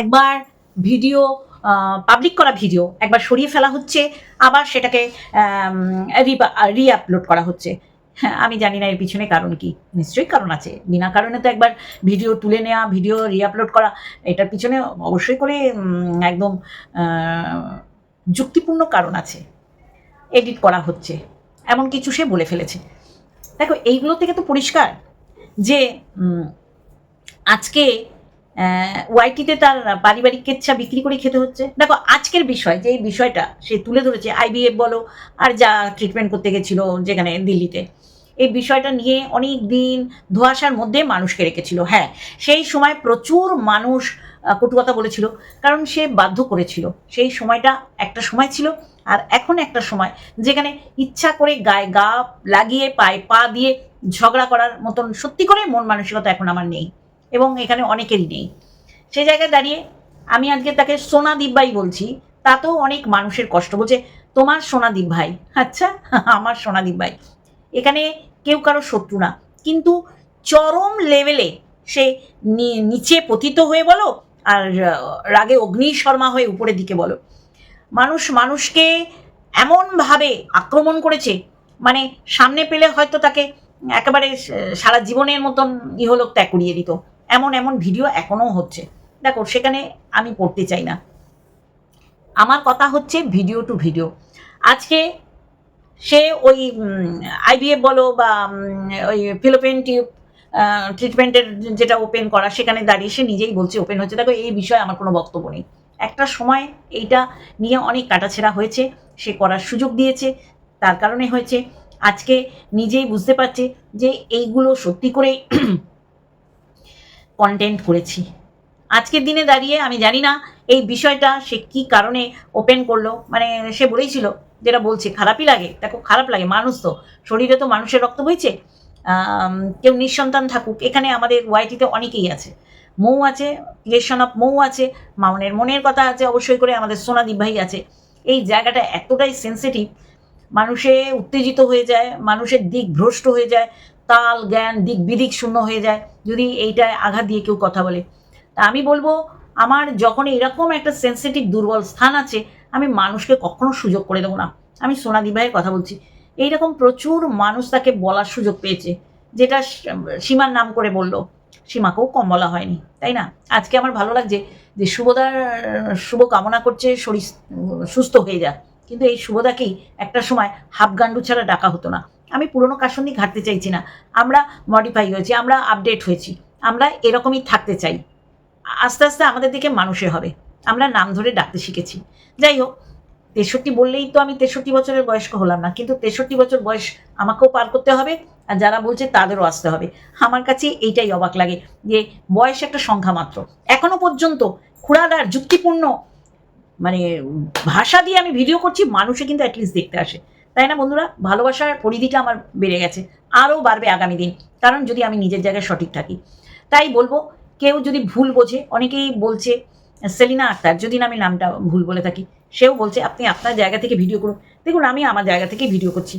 একবার video public করা video একবার সরিয়ে ফেলা হচ্ছে, আবার সেটাকে রি আপলোড করা হচ্ছে। হ্যাঁ আমি জানি না এর পিছনে কারণ কি। নিশ্চয়ই কারণ আছে। বিনা কারণে তো একবার ভিডিও তুলে নেওয়া ভিডিও রি আপলোড করা, এটার পিছনে অবশ্যই করে একদম যুক্তিপূর্ণ কারণ আছে। এডিট করা হচ্ছে। এমন কিছু সে বলে ফেলেছে। দেখো, এইগুলো থেকে তো পরিষ্কার যে আজকে ওয়াইটিতে তার পারিবারিক কেচ্ছা বিক্রি করে খেতে হচ্ছে। দেখো, আজকের বিষয়, যে এই বিষয়টা সে তুলে ধরেছে আইবিএফ বলো, আর যা ট্রিটমেন্ট করতে গেছিল যেখানে দিল্লিতে, এই বিষয়টা নিয়ে অনেক দিন ধোঁয়াশার মধ্যে মানুষকে রেখেছিল। হ্যাঁ সেই সময় প্রচুর মানুষ কটু কথা বলেছিল, কারণ সে বাধ্য করেছিল। সেই সময়টা একটা সময় ছিল, আর এখন একটা সময়, যেখানে ইচ্ছা করে গায়ে গা লাগিয়ে, পায়ে পা দিয়ে ঝগড়া করার মতন সত্যি করে মন মানসিকতা এখন আমার নেই। এবং এখানে অনেকেরই নেই। সে জায়গায় দাঁড়িয়ে আমি আজকে তাকে সোনাদীপ ভাই বলছি, তাতেও অনেক মানুষের কষ্ট বলছে, তোমার সোনাদীপ ভাই। আচ্ছা আমার সোনাদীপ ভাই। এখানে কেউ কারও শত্রু না, কিন্তু চরম লেভেলে সে নিচে পতিত হয়ে বলো আর রাগে অগ্নি শর্মা হয়ে উপরের দিকে বলো। মানুষ মানুষকে এমনভাবে আক্রমণ করেছে মানে সামনে পেলে হয়তো তাকে একেবারে সারা জীবনের মতন ইহলোক ত্যাগ করিয়ে দিত। এমন এমন ভিডিও এখনও হচ্ছে। দেখো, সেখানে আমি পড়তে চাই না। আমার কথা হচ্ছে ভিডিও টু ভিডিও আজকে সে ওই আইবিএফ বলো বা ওই ফিলোপেন টিউব ট্রিটমেন্টের যেটা ওপেন করা, সেখানে দাঁড়িয়ে সে নিজেই বলছে ওপেন হচ্ছে। দেখো, এই বিষয়ে আমার কোনো বক্তব্য নেই। একটা সময় এইটা নিয়ে অনেক কাটাছেড়া হয়েছে। সে করার সুযোগ দিয়েছে। তার কারণে হয়েছে। আজকে নিজেই বুঝতে পারছে যে এইগুলো সত্যি করেই কন্টেন্ট করেছি। আজকের দিনে দাঁড়িয়ে আমি জানি না এই বিষয়টা সে কি কারণে ওপেন করল। মানে সে বলেইছিল, যেটা বলছে, খারাপই লাগে দেখো খারাপ লাগে, মানুষ তো, শরীরে তো মানুষের রক্ত বইছে। কেউ নিঃসন্তান থাকুক, এখানে আমাদের ওয়াইটিতে অনেকেই আছে। মৌ আছে ক্রিয়েশন অফ মৌ আছে, মামনের মনের কথা আছে অবশ্যই করে, আমাদের সোনাদীপ ভাই আছে। এই জায়গাটা এতটাই সেন্সিটিভ মানুষে উত্তেজিত হয়ে যায়, মানুষের দিক ভ্রষ্ট হয়ে যায়, তাল, জ্ঞান, দিক বিদিক শূন্য হয়ে যায়। যদি এইটায় আঘাত দিয়ে কেউ কথা বলে। তা আমি বলব, আমার যখন এরকম একটা সেন্সিটিভ দুর্বল স্থান আছে, আমি মানুষকে কখনো সুযোগ করে দেবো না। আমি সোনাদি ভাইয়ের কথা বলছি। এইরকম প্রচুর মানুষ তাকে বলার সুযোগ পেয়েছে, যেটা সীমার নাম করে বলল। সীমাকেও কম বলা হয়নি, তাই না? আজকে আমার ভালো লাগছে যে শুভদার শুভ কামনা করছে, শরীর সুস্থ হয়ে যাক। কিন্তু এই শুভদাকেই একটা সময় হাফগান্ডু ছাড়া ডাকা হতো না। আমি পুরনো কাসন্দি ঘাটতে চাইছি না। আমরা মডিফাই হয়েছি, আমরা আপডেট হয়েছি, আমরা এরকমই থাকতে চাই। আস্তে আস্তে আমাদের দিকে মানুষে হবে। আমরা নাম ধরে ডাকতে শিখেছি। যাই হোক, তেষট্টি বললেই তো আমি তেষট্টি বছরের বয়স্ক হলাম না, কিন্তু তেষট্টি বছর বয়স আমাকেও পার করতে হবে, আর যারা বলছে তাদেরও আসতে হবে। আমার কাছে এইটাই অবাক লাগে যে বয়স একটা সংখ্যা মাত্র। এখনও পর্যন্ত খুড়াদার যুক্তিপূর্ণ মানে ভাষা দিয়ে আমি ভিডিও করছি, মানুষে কিন্তু অ্যাটলিস্ট দেখতে আসে। তাই না বন্ধুরা? ভালোবাসার পরিধিটা আমার বেড়ে গেছে। আরও বাড়বে আগামী দিন, কারণ যদি আমি নিজের জায়গায় সঠিক থাকি। তাই বলব, কেউ যদি ভুল বোঝে, অনেকেই বলছে, সেলিনা আক্তার যদি না আমি নামটা ভুল বলে থাকি, সেও বলছে, আপনি আপনার জায়গা থেকে ভিডিও করুন। দেখুন, আমি আমার জায়গা থেকে ভিডিও করছি।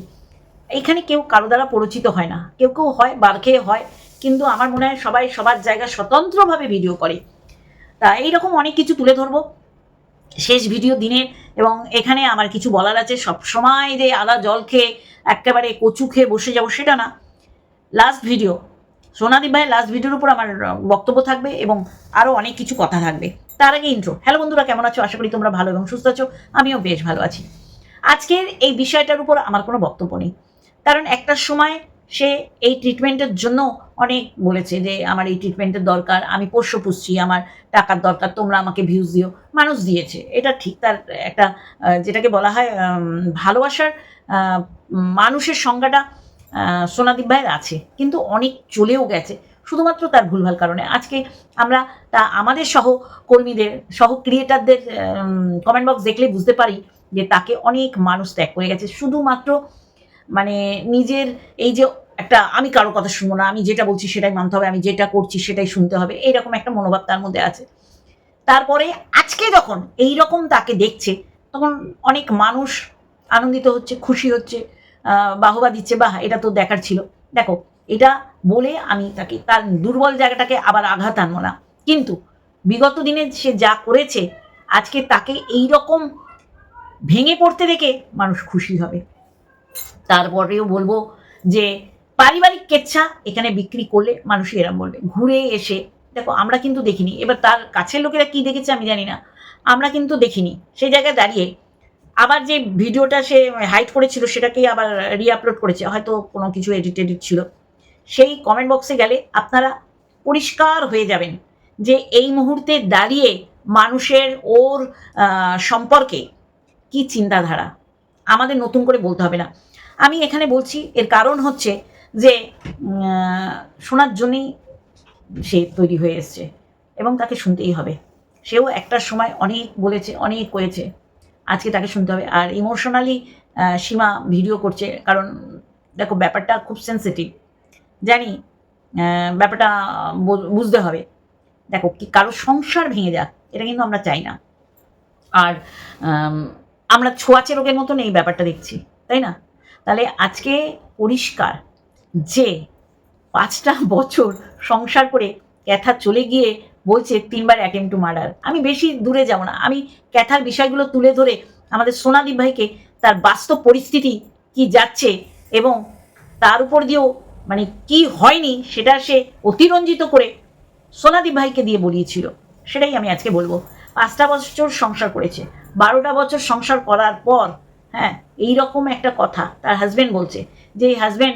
এখানে কেউ কারও দ্বারা পরিচিত হয় না। কেউ কেউ হয় খেয়ে হয়, কিন্তু আমার মনে হয় সবাই সবার জায়গা স্বতন্ত্রভাবে ভিডিও করে। তা এইরকম অনেক কিছু তুলে ধরবো। শেষ ভিডিও দিনের এবং এখানে আমার কিছু বলার আছে। সব সময় যে আদা জল খেয়ে একেবারে কচু খেয়ে বসে যাব সেটা না। লাস্ট ভিডিও সোনাদীপ ভাইয়ের লাস্ট ভিডিওর উপর আমার বক্তব্য থাকবে এবং আরও অনেক কিছু কথা থাকবে। তার আগে ইন্ট্রো হ্যালো বন্ধুরা, কেমন আছো? আশা করি তোমরা ভালো এবং সুস্থ আছো। আমিও বেশ ভালো আছি। আজকের এই বিষয়টার উপর আমার কোনো বক্তব্য নেই। কারণ একটা সময় সে এই ট্রিটমেন্টের জন্য অনেক বলেছে যে, আমার এই ট্রিটমেন্টের দরকার, আমি পোষ্য পুষছি, আমার টাকার দরকার, তোমরা আমাকে ভিউজ দিও। মানুষ দিয়েছে। এটা ঠিক তার একটা যেটাকে বলা হয় ভালোবাসার মানুষের সংজ্ঞাটা সোনাদীপ ভাইয়ের আছে, কিন্তু অনেক চলেও গেছে, শুধুমাত্র তার ভুলভাল কারণে। আজকে আমরা তা আমাদের সহকর্মীদের সহ ক্রিয়েটারদের কমেন্ট বক্স দেখলে বুঝতে পারি যে তাকে অনেক মানুষ ত্যাগ করে গেছে। শুধুমাত্র মানে নিজের এই যে একটা, আমি কারও কথা শুনব না, আমি যেটা বলছি সেটাই মানতে হবে, আমি যেটা করছি সেটাই শুনতে হবে এইরকম একটা মনোভাব তার মধ্যে আছে। তারপরে আজকে যখন এই রকম তাকে দেখছে, তখন অনেক মানুষ আনন্দিত হচ্ছে, খুশি হচ্ছে বাহবা দিচ্ছে, বাহ, এটা তো দেখার ছিল। দেখো, এটা বলে আমি তাকে, তার দুর্বল জায়গাটাকে আবার আঘাত আনব না। কিন্তু বিগত দিনে সে যা করেছে, আজকে তাকে এই রকম ভেঙে পড়তে দেখে মানুষ খুশি হবে। তারপরেও বলব যে পারিবারিক কেচ্ছা এখানে বিক্রি করলে মানুষ এরম বলবে। ঘুরে এসে, দেখো আমরা কিন্তু দেখিনি। এবার তার কাছের লোকেরা কি দেখেছে আমি জানি না। আমরা কিন্তু দেখিনি। সেই জায়গায় দাঁড়িয়ে আবার যে ভিডিওটা সে হাইট করেছিল সেটাকেই আবার রিআপলোড করেছে। হয়তো কোনো কিছু এডিট এডিট ছিল। সেই কমেন্ট বক্সে গেলে আপনারা পরিষ্কার হয়ে যাবেন যে এই মুহূর্তে দাঁড়িয়ে মানুষের ওর সম্পর্কে কি চিন্তাধারা। আমাদের নতুন করে বলতে হবে না। আমি এখানে বলছি, এর কারণ হচ্ছে যে শোনার জন্যই সে তৈরি হয়ে এসছে এবং তাকে শুনতেই হবে। সেও একটা সময় অনেক বলেছে, অনেক করেছে আজকে তাকে শুনতে হবে। আর ইমোশনালি সীমা ভিডিও করছে, কারণ দেখো ব্যাপারটা খুব সেন্সিটিভ জানি ব্যাপারটা বুঝতে হবে। দেখো কি, কারও সংসার ভেঙে যাক, এটা কিন্তু আমরা চাই না। আর আমরা ছোঁয়াচে রোগের মতন এই ব্যাপারটা দেখছি, তাই না? তাহলে আজকে পরিষ্কার যে পাঁচটা বছর সংসার করে ক্যাথা চলে গিয়ে বলছে তিনবার অ্যাটেম্প টু মার্ডার আমি বেশি দূরে যাব না। আমি ক্যাথার বিষয়গুলো তুলে ধরে আমাদের সোনাদীপ ভাইকে তার বাস্তব পরিস্থিতি কি যাচ্ছে এবং তার উপর দিয়েও মানে কি হয়নি সেটা সে অতিরঞ্জিত করে সোনাদীপ ভাইকে দিয়ে বলিয়েছিল। সেটাই আমি আজকে বলব। পাঁচটা বছর সংসার করেছে। বারোটা বছর সংসার করার পর হ্যাঁ এই রকম একটা কথা তার হাজবেন্ড বলছে যে, এই হাজবেন্ড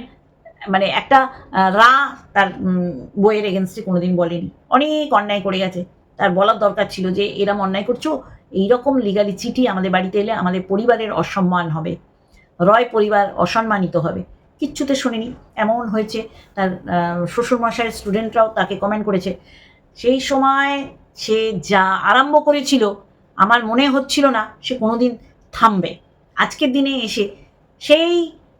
মানে একটা রা তার বইয়ের এগেনস্টে কোনোদিন বলেনি। অনেক অন্যায় করে গেছে। তার বলার দরকার ছিল যে, এরম অন্যায় করছ? এইরকম লিগালি চিঠি আমাদের বাড়িতে এলে আমাদের পরিবারের অসম্মান হবে। রয় পরিবার অসম্মানিত হবে। কিচ্ছুতে শুনিনি। এমন হয়েছে। তার শ্বশুরমশাইয়ের স্টুডেন্টরাও তাকে কমেন্ট করেছে। সেই সময় সে যা আরম্ভ করেছিল, আমার মনে হচ্ছিল না সে কোনোদিন থামবে। আজকের দিনে এসে সেই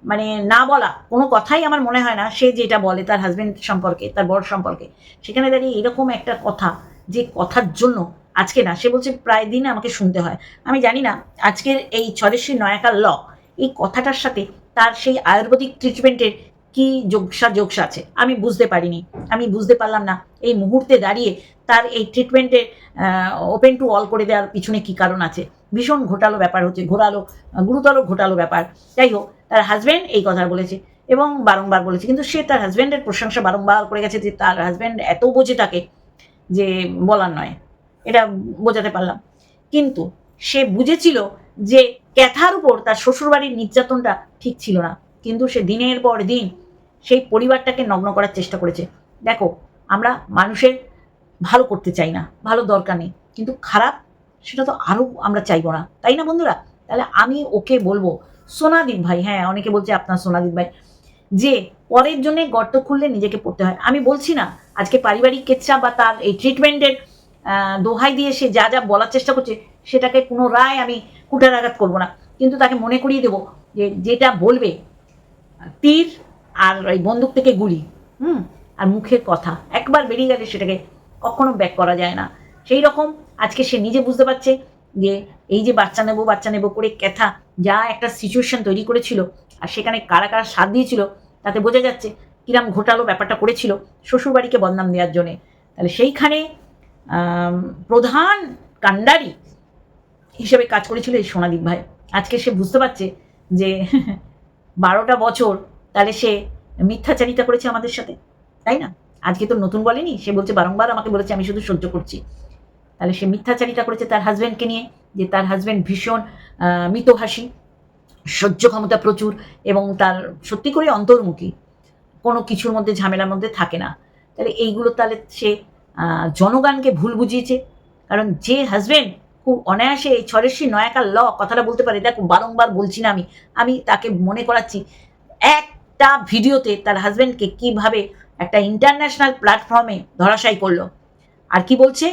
মানে না বলা কোনো কথাই আমার মনে হয় না, সে যেটা বলে তার হাজবেন্ড সম্পর্কে, তার বর সম্পর্কে। সেখানে দাঁড়িয়ে এরকম একটা কথা, যে কথার জন্য আজকে না, সে বলছে প্রায় দিন আমাকে শুনতে হয়। আমি জানি না আজকের এই ছদেশী নয়াকার ল, এই কথাটার সাথে তার সেই আয়ুর্বেদিক ট্রিটমেন্টের কি যোগসা যোগসা আছে? আমি বুঝতে পারিনি। আমি বুঝতে পারলাম না এই মুহূর্তে দাঁড়িয়ে তার এই ট্রিটমেন্টে ওপেন টু অল করে দেওয়ার পিছনে কি কারণ আছে? ভীষণ ঘোটালো ব্যাপার হচ্ছে, ঘোরালো, গুরুতর ঘোটালো ব্যাপার। যাই হোক, তার হাজব্যান্ড এই কথা বলেছে এবং বারংবার বলেছে। কিন্তু সে তার হাজব্যান্ডের প্রশংসা বারংবার করে গেছে যে তার হাজব্যান্ড এত বোঝে তাকে যে বলার নয়। এটা বোঝাতে পারলাম। কিন্তু সে বুঝেছিল যে ক্যাথার উপর তার শ্বশুরবাড়ির নির্যাতনটা ঠিক ছিল না। কিন্তু সে দিনের পর দিন সেই পরিবারটাকে নগ্ন করার চেষ্টা করেছে। দেখো, আমরা মানুষের ভালো করতে চাই না, ভালো দরকার নেই। কিন্তু খারাপ, সেটা তো আরও আমরা চাইব না। তাই না বন্ধুরা? তাহলে আমি ওকে বলব সোনাদীপ ভাই হ্যাঁ অনেকে বলছে আপনার সোনাদীপ ভাই, যে পরের জন্য গর্ত খুললে নিজেকে পড়তে হয়। আমি বলছি না, আজকে পারিবারিক কেচ্ছা বা তার এই ট্রিটমেন্টের দোহাই দিয়ে সে যা যা বলার চেষ্টা করছে, সেটাকে পুনরায় আমি কুটারাঘাত করব না। কিন্তু তাকে মনে করিয়ে দেবো যে যেটা বলবে, তীর আর ওই বন্দুক থেকে গুলি, হুম? আর মুখের কথা, একবার বেরিয়ে গেলে সেটাকে কখনো ব্যাক করা যায় না। সেই রকম আজকে সে নিজে বুঝতে পারছে যে এই যে বাচ্চা নেব বাচ্চা নেব করে ক্যাথা যা একটা সিচুয়েশন তৈরি করেছিল আর সেখানে কারা কারা সাথ দিয়েছিল তাতে বোঝা যাচ্ছে কিরাম ঘোটালো ব্যাপারটা করেছিল শ্বশুরবাড়িকে বদনাম দেওয়ার জন্যে। তাহলে সেইখানে প্রধান কাণ্ডারি হিসেবে কাজ করেছিল এই সোনাদীপ ভাই। আজকে সে বুঝতে পারছে যে বারোটা বছর তাহলে সে মিথ্যাচারিতা করেছে আমাদের সাথে, তাই না? আজকে তো নতুন বলেনি? সে বলছে বারংবার আমাকে বলেছে, আমি শুধু সহ্য করছি। তাহলে সে মিথ্যাচারিতা করেছে তার হাজব্যান্ডকে নিয়ে, যে তার হাজব্যান্ড ভীষণ মিতহাসী, সহ্য ক্ষমতা প্রচুর এবং তার সত্যি করে অন্তর্মুখী। কোনো কিছুর মধ্যে ঝামেলার মধ্যে থাকে না। তাহলে এইগুলো তাহলে সে জনগণকে ভুল বুঝিয়েছে। কারণ যে হাজব্যান্ড খুব অনায়াসে এই ছরেশ্বরী নয়াকার ল কথাটা বলতে পারে, দেখো, বারংবার বলছি না আমি আমি তাকে মনে করাচ্ছি। একটা ভিডিওতে তার হাজব্যান্ডকে কীভাবে একটা ইন্টারন্যাশনাল প্ল্যাটফর্মে ধরাশায়ী করল। আর কি বলছে?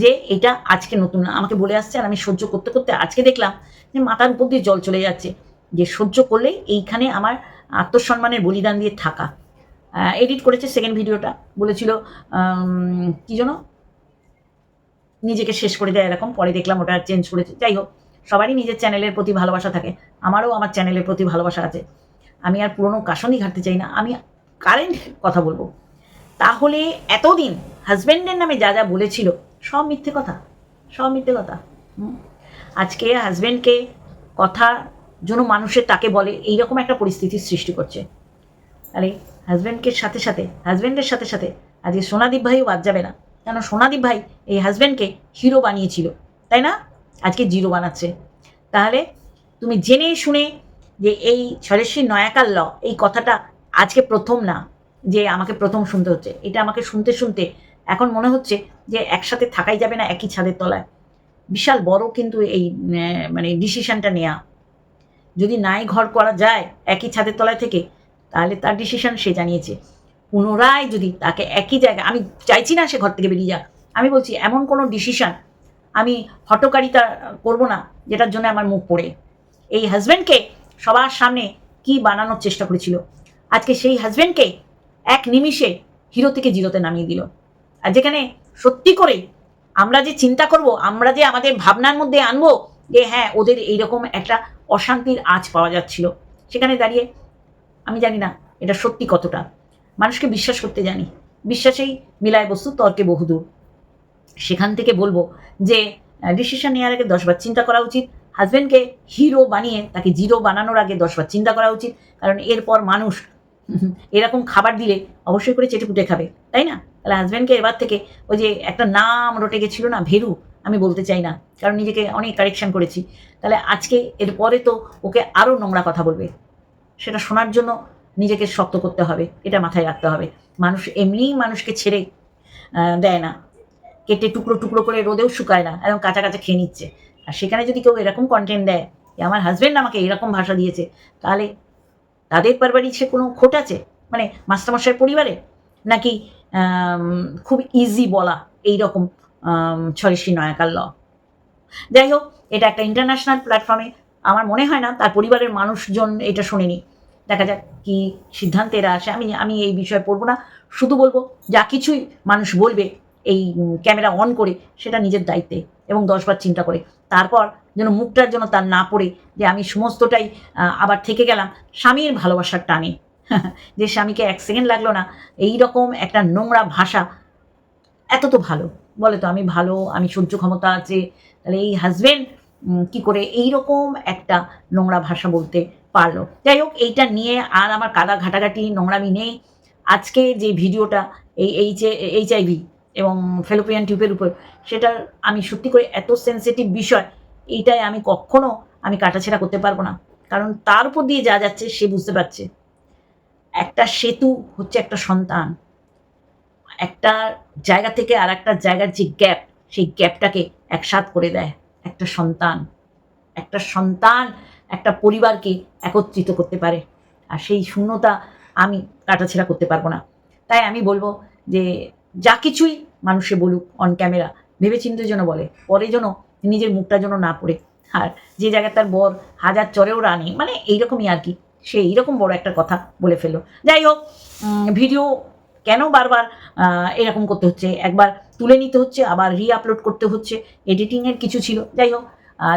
যে এটা আজকে নতুন না। আমাকে বলে আসছে আর আমি সহ্য করতে করতে আজকে দেখলাম যে মাথার উপর দিয়ে জল চলে যাচ্ছে। যে সহ্য করলে এইখানে আমার আত্মসম্মানের বলিদান দিয়ে থাকা। এডিট করেছে সেকেন্ড ভিডিওটা। বলেছিল কি যেন? নিজেকে শেষ করে দেয় এরকম। পরে দেখলাম ওটা চেঞ্জ করেছে। যাই হোক, সবারই নিজের চ্যানেলের প্রতি ভালোবাসা থাকে। আমারও আমার চ্যানেলের প্রতি ভালোবাসা আছে। আমি আর পুরনো কাশনই ঘাটতে চাই না, আমি কারেন্ট কথা বলব। তাহলে এতদিন হাজব্যান্ডের নামে যা যা বলেছিল, সব মিথ্যে কথা, সব মিথ্যে কথা। আজকে হাজব্যান্ডকে কথা জন্য মানুষের তাকে বলে, এইরকম একটা পরিস্থিতির সৃষ্টি করছে। তাহলে হাজব্যান্ডকে সাথে সাথে হাজব্যান্ডের সাথে সাথে আজকে সোনাদীপ ভাইও বাদ যাবে না। কেন সোনাদীপ ভাই এই হাজব্যান্ডকে হিরো বানিয়েছিল, তাই না? আজকে জিরো বানাচ্ছে। তাহলে তুমি জেনে শুনে যে এই ছরেশ্বরী নয়াকার ল, এই কথাটা আজকে প্রথম না, যে আমাকে প্রথম শুনতে হচ্ছে। এটা আমাকে শুনতে শুনতে এখন মনে হচ্ছে যে একসাথে থাকাই যাবে না একই ছাদের তলায়। বিশাল বড় কিন্তু এই মানে ডিসিশনটা নেওয়া যদি নাই ঘর করা যায় একই ছাদের তলায় থেকে, তাহলে তার ডিসিশন সে জানিয়েছে। পুনরায় যদি তাকে একই জায়গায়, আমি চাইছি না সে ঘর থেকে বেরিয়ে যাক। আমি বলছি, এমন কোনো ডিসিশন আমি হটকারিতা করব না, যেটার জন্য আমার মুখ পড়ে। এই হাজব্যান্ডকে সবার সামনে কি বানানোর চেষ্টা করেছিল। আজকে সেই হাজব্যান্ডকে এক নিমিষে হিরো থেকে জিরোতে নামিয়ে দিল। আর যেখানে সত্যি করে আমরা যে চিন্তা করব, আমরা যে আমাদের ভাবনার মধ্যে আনব, যে হ্যাঁ ওদের এইরকম একটা অশান্তির আঁচ পাওয়া যাচ্ছিল। সেখানে দাঁড়িয়ে আমি জানি না এটা সত্যি কতটা। মানুষকে বিশ্বাস করতে জানি। বিশ্বাসেই মিলায় বস্তু, তর্কে বহুদূর। সেখান থেকে বলব যে ডিসিশন নেওয়ার আগে দশবার চিন্তা করা উচিত। হাজব্যান্ডকে হিরো বানিয়ে তাকে জিরো বানানোর আগে দশবার চিন্তা করা উচিত, কারণ এরপর মানুষ এরকম খাবার দিলে অবশ্যই করে চেটে পুটে খাবে, তাই না? তাহলে হাজব্যান্ডকে এবার থেকে ওই যে একটা নাম রটে গেছিল না, ভেরু, আমি বলতে চাই না, কারণ নিজেকে অনেক কারেকশন করেছি। তাহলে আজকে এরপরে তো ওকে আরও নোংরা কথা বলবে, সেটা শোনার জন্য নিজেকে শক্ত করতে হবে, এটা মাথায় রাখতে হবে। মানুষ এমনিই মানুষকে ছেড়ে দেয় না, কেটে টুকরো টুকরো করে রোদেও শুকায় না, একদম কাঁচা কাঁচা খেয়ে নিচ্ছে। আর সেখানে যদি কেউ এরকম কন্টেন্ট দেয়, যে আমার হাজব্যান্ড আমাকে এরকম ভাষা দিয়েছে, তাহলে তাদের পারবারিছে কোনো খোট আছে? মানে মাস্টারমশাইয়ের পরিবারে? নাকি খুব ইজি বলা এই রকম ছয়শ্রী নয়াকার ল যাই হোক, এটা একটা ইন্টারন্যাশনাল প্ল্যাটফর্মে আমার মনে হয় না তার পরিবারের মানুষজন এটা শোনেনি। দেখা যাক কি সিদ্ধান্তে এরা আসে। আমি আমি এই বিষয়ে পড়ব না। শুধু বলব, যা কিছুই মানুষ বলবে, এই ক্যামেরা অন করে, সেটা নিজের দায়িত্বে এবং দশবার চিন্তা করে। তারপর যেন মুখটার জন্য তার না পড়ে, যে আমি সমস্তটাই আবার থেকে গেলাম, স্বামীর ভালোবাসার টানে। যে স্বামীকে এক সেকেন্ড লাগল না এই রকম একটা নোংরা ভাষা, এত তো ভালো। বলে তো আমি ভালো, আমি সহ্য ক্ষমতা আছে, তাহলে এই হাজবেন্ড কি করে এই রকম একটা নোংরা ভাষা বলতে পারল। যাই হোক, এইটা নিয়ে আর আমার কাদা ঘাটাঘাটি, নোংরামি নেই। আজকে যে ভিডিওটা, এই এইচ এইচ আইভি এবং ফেলোপিয়ান টিউবের উপর সেটা আমি সত্যি করে এত সেন্সিটিভ বিষয়, এইটাই আমি কখনো আমি কাটাছেড়া করতে পারব না। কারণ তার উপর দিয়ে যা যাচ্ছে সে বুঝতে পারছে। একটা সেতু হচ্ছে একটা সন্তান। একটা জায়গা থেকে আর একটা জায়গার যে গ্যাপ সেই গ্যাপটাকে একসাথ করে দেয় একটা সন্তান। একটা সন্তান একটা পরিবারকে একত্রিত করতে পারে। আর সেই শূন্যতা আমি কাটাছেড়া করতে পারব না। তাই আমি বলব যে যা কিছুই মানুষে বলুক অন ক্যামেরা ভেবেচিন্তে যেন বলে, পরে যেন নিজের মুখটা যেন না পড়ে। আর যে জায়গায় তার বর হাজার চরেও রানি মানে এইরকমই আর কি, সে এইরকম বড় একটা কথা বলে ফেলল। যাই হোক ভিডিও কেন বারবার এরকম করতে হচ্ছে? একবার তুলে নিতে হচ্ছে, আবার রি আপলোড করতে হচ্ছে এডিটিংয়ের কিছু ছিল। যাই হোক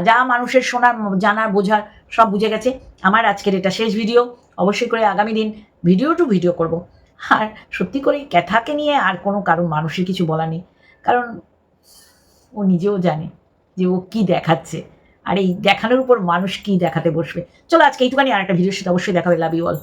যা মানুষের শোনার, জানার, বোঝার, সব বুঝে গেছে। আমার আজকের এটা শেষ ভিডিও অবশ্যই করে আগামী দিন ভিডিও টু ভিডিও করব। আর সত্যি করে ক্যাথাকে নিয়ে আর কোনো কারণ মানুষের কিছু বলা নেই। কারণ ও নিজেও জানে যে ও কি দেখাচ্ছে। আর এই দেখানোর উপর মানুষ কি দেখাতে বসবে? চলো আজকে এইটুখানি আর একটা ভিডিওর সাথে অবশ্যই দেখাবে লাভ ইউ অল